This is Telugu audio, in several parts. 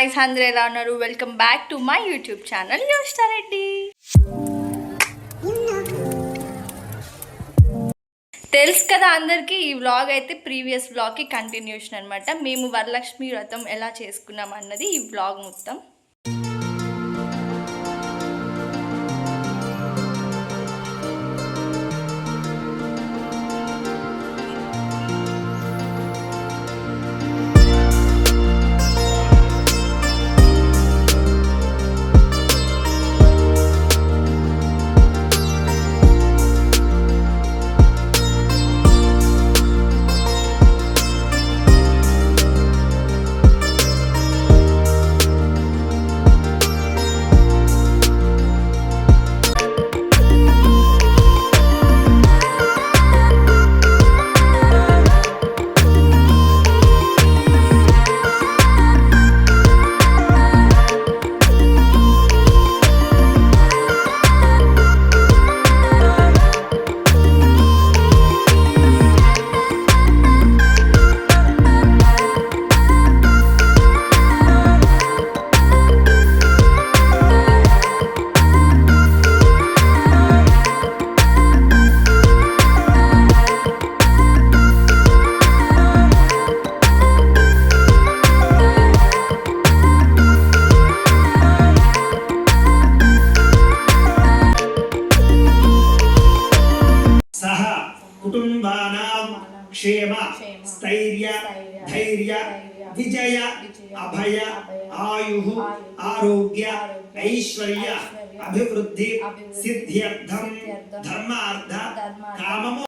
గైస్ అందరూ ఎలా ఉన్నారు? Welcome back to my YouTube channel Yoshtareddy తెలుసు కదా అందరికీ ఈ వ్లాగ్ అయితే ప్రీవియస్ వ్లాగ్కి కంటిన్యూషన్ అనమాట మేము వరలక్ష్మి వ్రతం ఎలా చేసుకున్నాం అన్నది ఈ వ్లాగ్ మొత్తం. कुटुम्बानां क्षेम स्थैर्य धैर्य विजय अभय आयु आरोग्य ऐश्वर्य अभिवृद्धि सिद्ध्यर्थम धर्मार्थ काम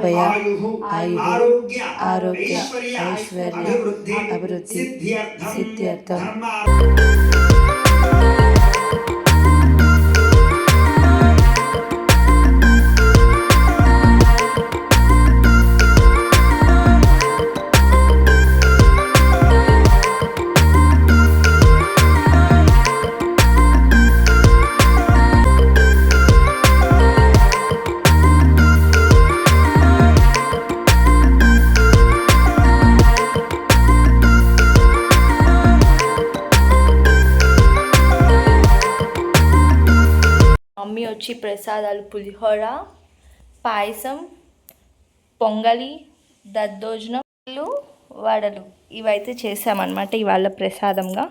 अभय आयु आरोग्य ऐश्वर्य अभिवृद्धि सिद्ध्यर्थम మమ్మీ వచ్చి ప్రసాదాలు పులిహోర పాయసం పొంగలి దద్దోజనం వడలు. ఇవైతే చేసామన్నమాట ఇవాళ ప్రసాదంగా.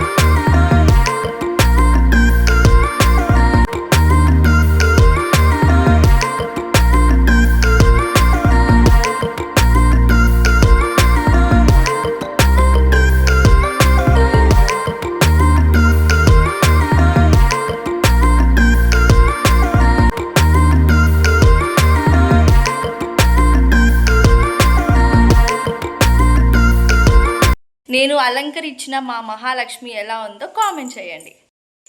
నేను అలంకరించిన మా మహాలక్ష్మి ఎలా ఉందో కామెంట్ చేయండి.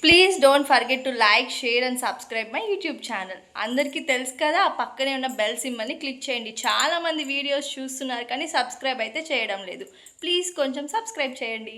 Please don't forget to like share and subscribe my YouTube channel అందరికీ తెలుసు కదా ఆ పక్కనే ఉన్న బెల్ సిమ్మల్ని క్లిక్ చేయండి. చాలామంది వీడియోస్ చూస్తున్నారు కానీ సబ్స్క్రైబ్ అయితే చేయడం లేదు. ప్లీజ్ కొంచెం సబ్స్క్రైబ్ చేయండి.